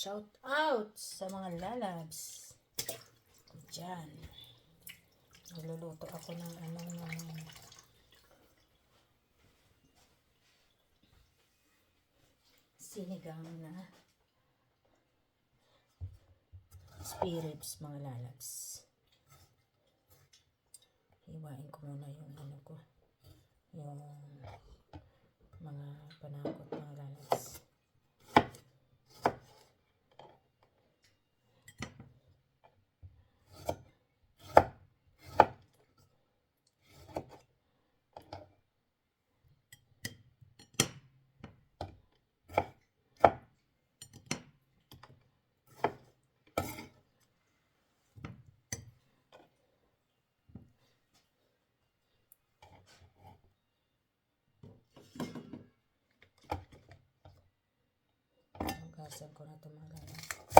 shout out sa mga lalabs. Diyan. Nagluluto ako ng ano ng sinigang na spirits mga lalabs. Hiwain ko muna yung ano ko. Yung mga panakot mga lalabs. Hugasan ko na ito mga lalabs.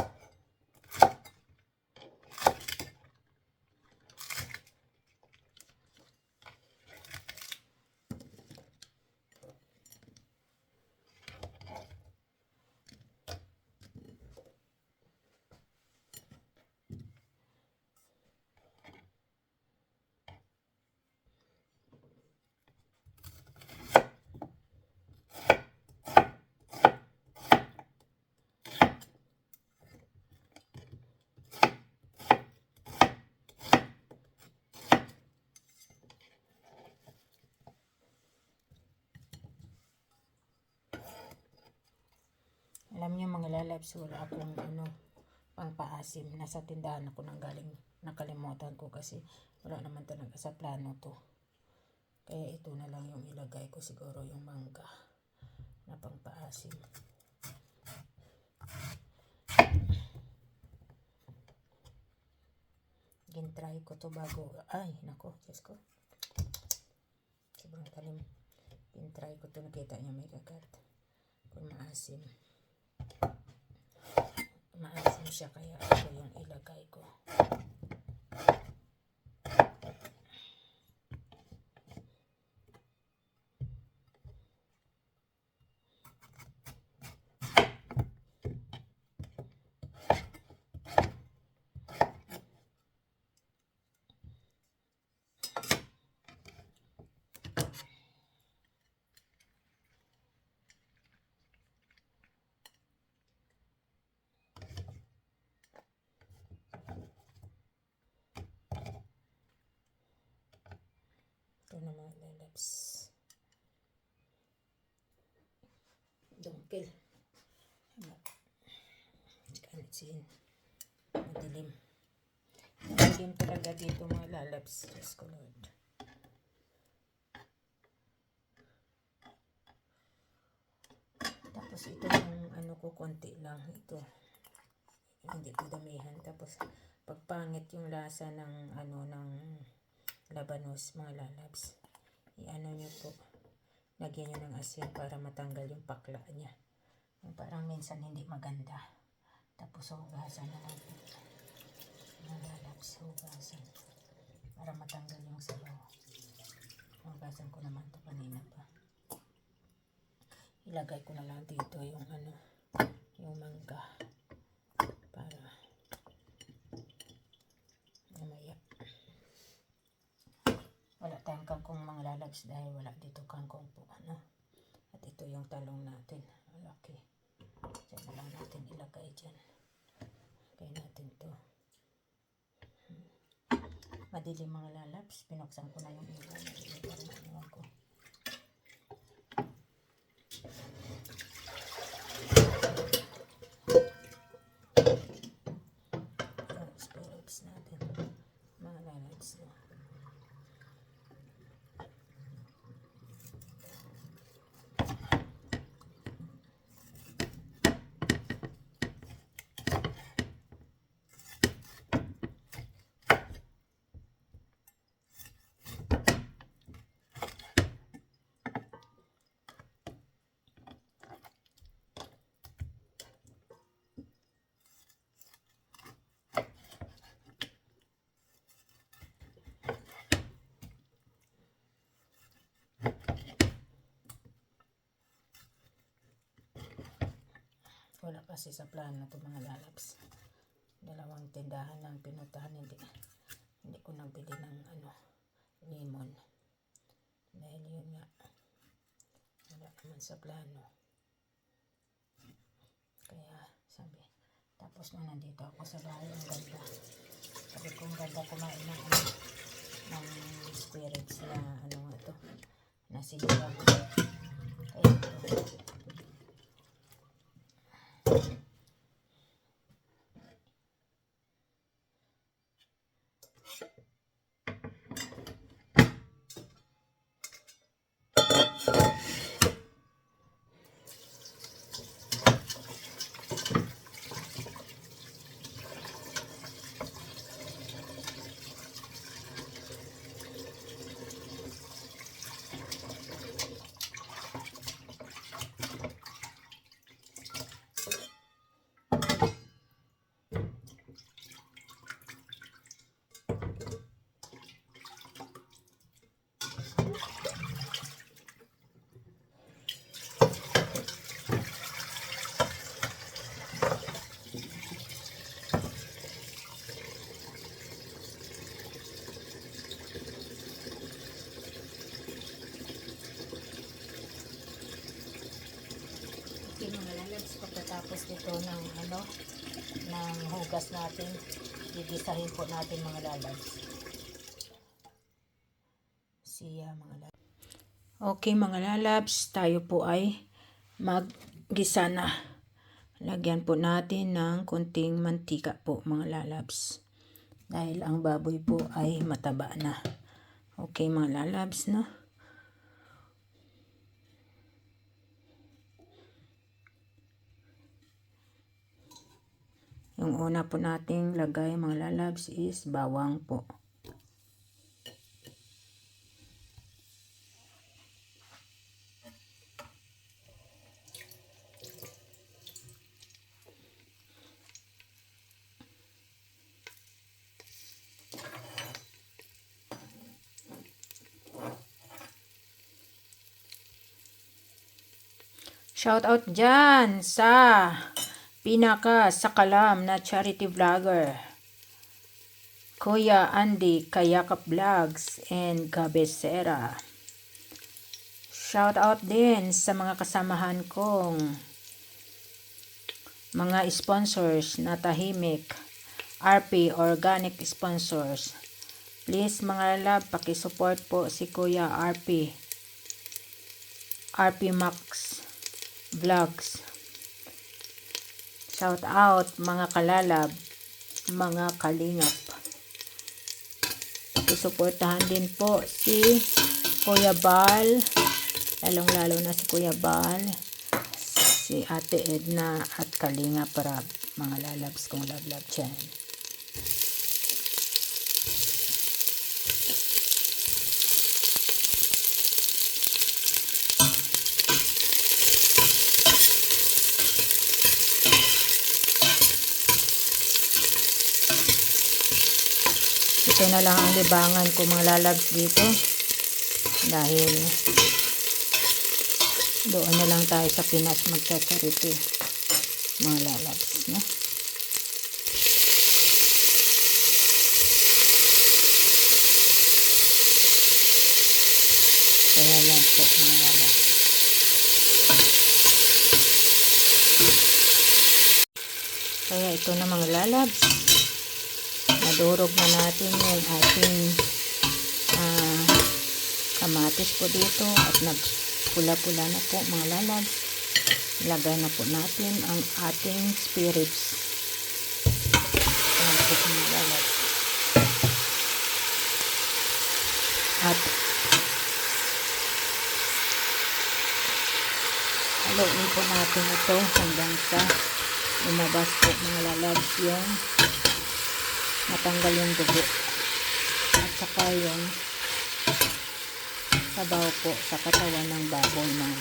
Lalabs, wala akong ano, pangpaasim. Nasa tindahan ako nang galing. Nakalimutan ko kasi wala naman talaga sa plano to. Kaya ito na lang yung ilagay ko siguro yung mangga na pangpaasim. Gintry ko to bago. Ay, nako, Diyos ko. Sobrang talim. Gintry ko to. Nakita niya may kagat. Kung maasim. Maasim siya kaya ito yung ilagay ko. Ito na mga lalabs. Dungkil. Kansin. Madilim. Madilim talaga dito mga lalabs. Diyos ko Lord. Tapos ito yung ano ko konti lang. Ito. Hindi ko damihan. Tapos pagpangit yung lasa ng ano ng labanos mga lalabs. I-ano nyo po. Lagyan nyo ng asin para matanggal yung pakla niya. Yung parang minsan hindi maganda. Tapos hugasan na lang. Mga lalabs, hugasan. Para matanggal yung sabaw. Hugasan ko naman to kanina pa. Ilagay ko na lang dito yung ano, yung mangga. Para mamaya. Wala tayong kangkong mga lalabs dahil wala dito kangkong po. Ano? At ito yung talong natin. Malaki. Diyan na lang natin ilagay dyan. Lagay natin to. Hmm. Madilim mga lalabs. Pinuksan ko na yung ilaw. Madilim pa rin ang ko. Yung spirits natin. Mga lalabs na. Wala kasi sa plano to mga lalabs. Dalawang tindahan lang pinuntahan. Hindi, hindi ko nabili ng ano, lemon. Dahil yun nga, wala naman sa plano. Kaya sabi, tapos na nandito ako sa bahay, ang ganda. Sabi ko, ang ganda kumain ng ano, ng spirits na ano nga to, na sinigang. Kaya ito, Thank you. Hugas natin, gigisahin po natin mga lalabs. Siya mga lalabs. Okay mga lalabs, tayo po ay maggisa na. Lagyan po natin ng konting mantika po mga lalabs. Dahil ang baboy po ay mataba na. Okay mga lalabs no? Yung una po nating lagay mga lalabs is bawang po. Shout out dyan sa pinaka sakalam na charity vlogger. Kuya Andy Kayakap Vlogs and Gabesera. Shout out din sa mga kasamahan kong mga sponsors na tahimik. RP Organic Sponsors. Please mga love, pakisupport po si Kuya RP. RP Max Vlogs. Shout out mga kalalab, mga kalingap. Isuportahan din po si Kuya Bal, lalong lalo na si Kuya Bal, si Ate Edna at Kalinga para mga lalabs kong love love channel. Ito na lang ang libangan ko mga lalabs dito. Dahil doon na lang tayo sa Pinas magtsatsariti. Mga lalabs. No? Kaya yan po mga lalabs. Kaya ito na mga lalabs nadurog na natin yung ating ah, kamatis po dito at nagpula-pula na po mga lalab ilagay na po natin ang ating spirits. Ayan po at haluin po natin ito hanggang sa lumabas po mga lalabs yung matanggal yung dugo. At saka yung sabaw po sa katawan ng baboy mga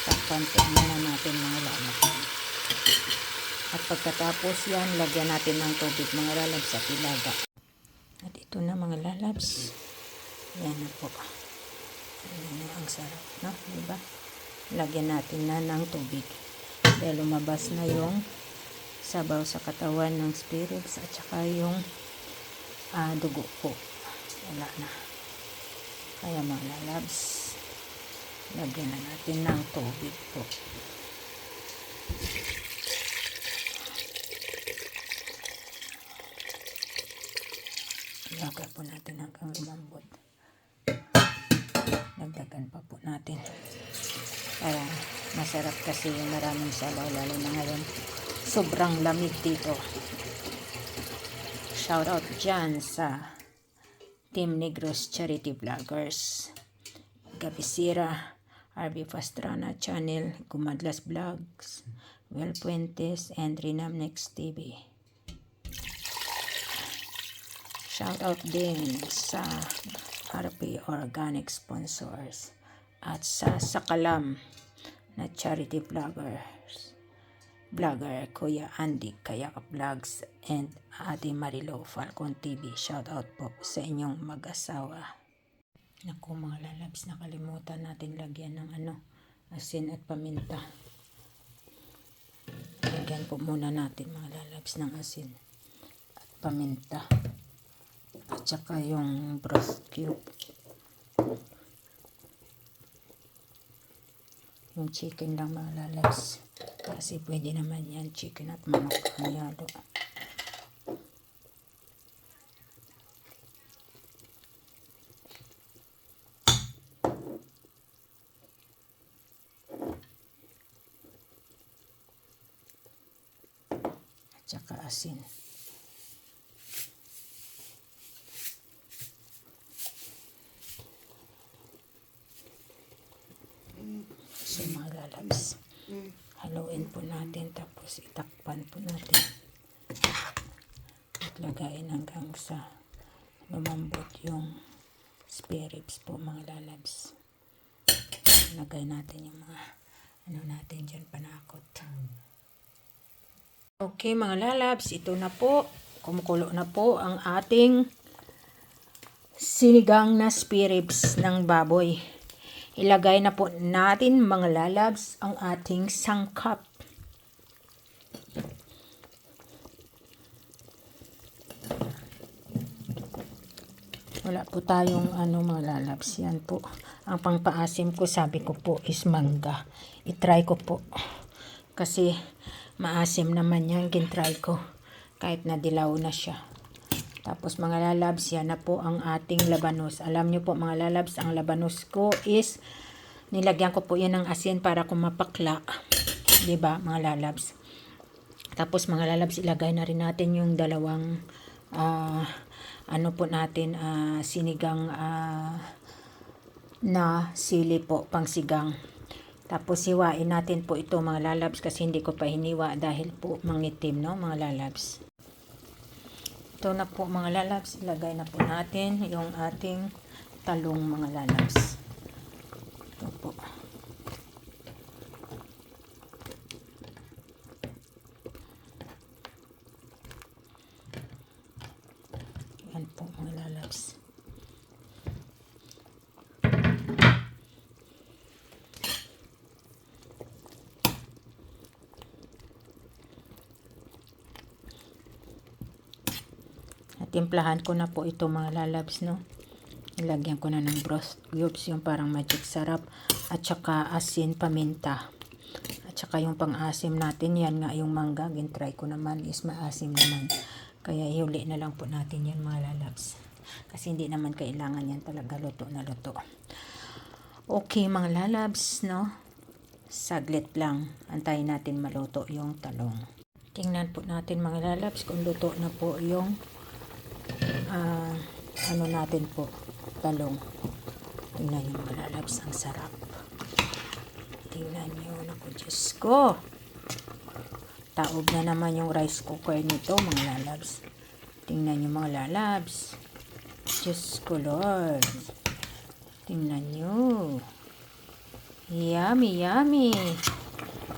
takpan po muna natin mga lalab at pagkatapos yan lagyan natin ng tubig mga lalab sa pilaga at ito na mga lalabs yan na po. Yan na ang sarap no? Diba? Lagyan natin na ng tubig. Dahil lumabas na yung sabaw sa katawan ng spirits at saka yung ah, dugo po. Wala na. Kaya mga lalabs, lagyan na natin ng tubig po. Ilagay po natin hanggang lumambot. Dagdagan pa po natin. Para masarap kasi yung maraming sabaw lalo na ngayon. Sobrang lamig dito. Shout out dyan sa Team Negros Charity Vloggers. Gabisira, RB Pastrana Channel, Gumadlas Vlogs, Well Puentes, and Rinam Next TV. Shout out din sa RP Organic Sponsors at sa Sakalam na charity vloggers. Vlogger Kuya Andy Kayak Vlogs and Ate Marilo Falcon TV. Shout out po sa inyong mag-asawa. Naku mga lalabs, nakalimutan natin lagyan ng ano, asin at paminta. Lagyan po muna natin mga lalabs ng asin at paminta at saka yung broth cube yung chicken lang mga lalabs kasi pwede naman yan chicken at manok ang yalo at saka asin natin tapos itakpan po natin. At lagayin hanggang sa lumambot yung spare ribs po mga lalabs. Lagay natin yung mga ano natin dyan panakot. Okay mga lalabs, ito na po. Kumukulo na po ang ating sinigang na spare ribs ng baboy. Ilagay na po natin mga lalabs ang ating sangkap. Wala po tayong ano mga lalabs. Yan po. Ang pangpaasim ko sabi ko po is mangga. I-try ko po. Kasi maasim naman yan. Gintry ko. Kahit na dilaw na siya. Tapos mga lalabs, yan na po ang ating labanos. Alam nyo po mga lalabs, ang labanos ko is nilagyan ko po yan ng asin para kumapakla. ba mga lalabs? Tapos mga lalabs, ilagay na rin natin yung dalawang ah, ano po natin ah, sinigang ah, na sili po pangsigang. Tapos hiwain natin po ito mga lalabs kasi hindi ko pa hiniwa dahil po mangitim no mga lalabs. Ito na po mga lalabs, ilagay na po natin yung ating talong mga lalabs. Ito po. Yan po mga lalabs. At timplahan ko na po ito mga lalabs, no? Ilagyan ko na ng broth cubes, yung parang magic sarap. At saka asin paminta. At saka yung pang-asim natin, yan nga yung mangga. Gintry ko naman is maasim naman. Kaya ihuli na lang po natin yan mga lalabs. Kasi hindi naman kailangan yan talaga luto na luto. Okay mga lalabs, no? Saglit lang. Antayin natin maluto yung talong. Tingnan po natin mga lalabs kung luto na po yung ah, ano natin po, talong. Tingnan nyo mga lalabs, ang sarap. Tingnan nyo, naku Diyos ko. Taob na naman yung rice cooker nito mga lalabs. Tingnan nyo mga lalabs. Diyos ko Lord. Tingnan nyo. Yummy, yummy.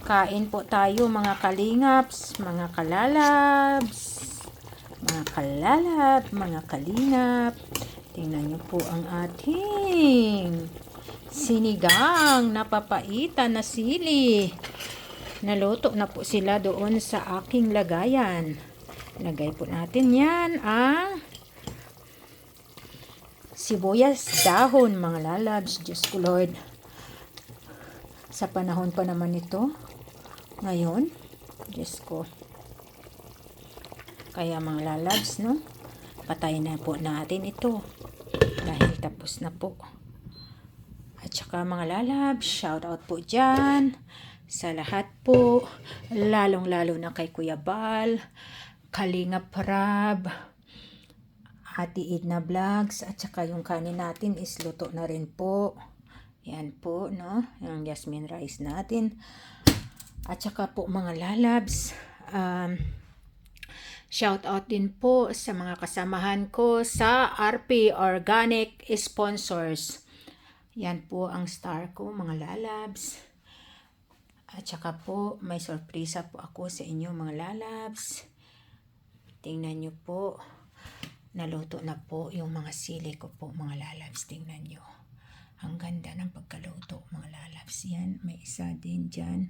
Kain po tayo mga kalingaps, mga kalalabs, mga kalalab, mga kalingap. Tingnan nyo po ang ating sinigang napapaitan na sili. Naluto na po sila doon sa aking lagayan. Lagay po natin yan ang sibuyas dahon mga lalabs. Diyos ko Lord. Sa panahon pa naman ito. Ngayon. Diyos ko. Kaya mga lalabs, no? Patay na po natin ito. Dahil tapos na po. At saka mga lalabs, shout out po dyan sa lahat po, lalong-lalo na kay Kuya Bal, Kalinga Prab, Ate Idna Vlogs, at saka yung kanin natin is luto na rin po. Yan po, no? Yung jasmine rice natin. At saka po mga lalabs, um, shout out din po sa mga kasamahan ko sa RP Organic Sponsors. Yan po ang star ko, mga lalabs. At saka po, may sorpresa po ako sa inyo mga lalabs. Tingnan nyo po. Naluto na po yung mga sili ko po mga lalabs. Tingnan nyo. Ang ganda ng pagkaluto mga lalabs. Yan, may isa din dyan.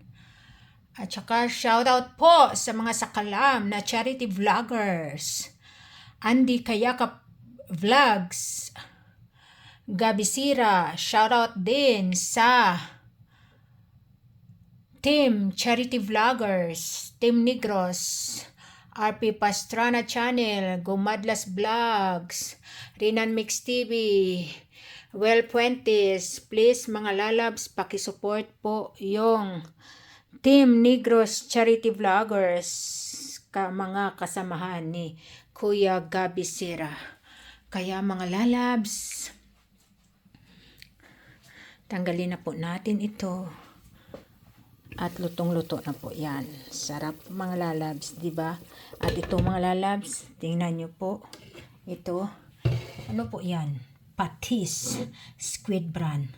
At saka shoutout po sa mga sakalam na charity vloggers. Andy Kayakap Vlogs. Gabi Sira, shoutout din sa Team Charity Vloggers, Team Negros, RP Pastrana Channel, Gumadlas Vlogs, Rinan Mix TV, Well Puentes, please mga lalabs, pakisupport po yung Team Negros Charity Vloggers, ka mga kasamahan ni Kuya Gabi Sira. Kaya mga lalabs, tanggalin na po natin ito. At lutong-luto na po yan. Sarap mga lalabs, di ba? At ito mga lalabs, tingnan nyo po. Ito, ano po yan? Patis, squid bran.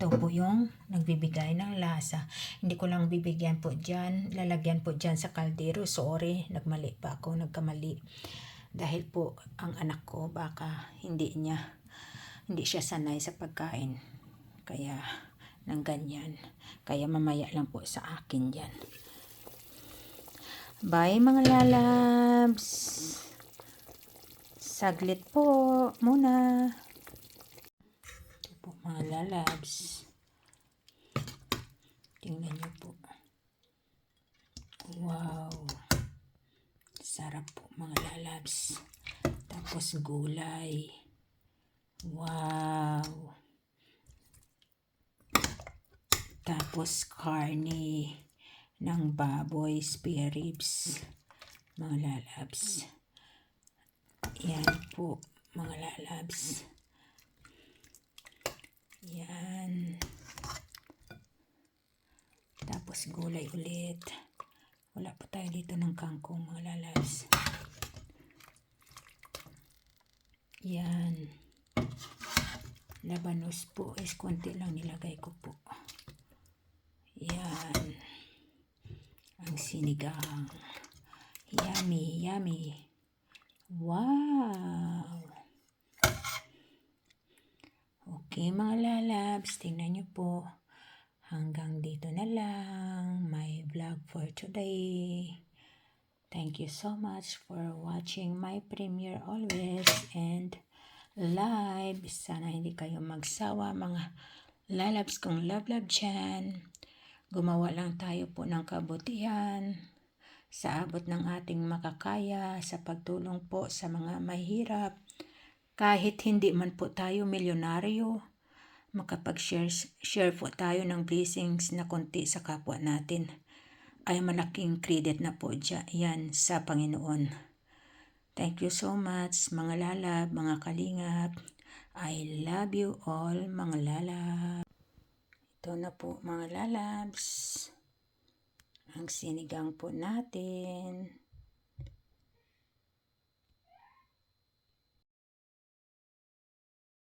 Ito po yung nagbibigay ng lasa. Hindi ko lang bibigyan po dyan. Lalagyan po dyan sa kaldero. Sorry, nagmali pa ako, nagkamali. Dahil po, ang anak ko, baka hindi niya, hindi siya sanay sa pagkain. Kaya, ng ganyan. Kaya mamaya lang po sa akin yan. Bye mga lalabs. Saglit po muna. Ito po mga lalabs. Tingnan niyo po. Wow. Sarap po mga lalabs. Tapos gulay. Wow. Tapos carne ng baboy, spare ribs, mga lalabs. Yan po, mga lalabs. Yan. Tapos gulay ulit. Wala pa tayo dito ng kangkong, mga lalabs. Yan. Labanos po is konti lang nilagay ko po. Yan. Ang sinigang. Yummy, yummy. Wow. Okay mga lalabs, tingnan nyo po. Hanggang dito na lang my vlog for today. Thank you so much for watching my premiere always and live. Sana hindi kayo magsawa mga lalabs kong love love dyan. Gumawa lang tayo po ng kabutihan sa abot ng ating makakaya sa pagtulong po sa mga mahirap. Kahit hindi man po tayo milyonaryo, makapag-share share po tayo ng blessings na konti sa kapwa natin ay malaking credit na po dyan, yan sa Panginoon. Thank you so much mga lalab, mga kalingap. I love you all mga lalab. Ito na po mga lalabs. Ang sinigang po natin.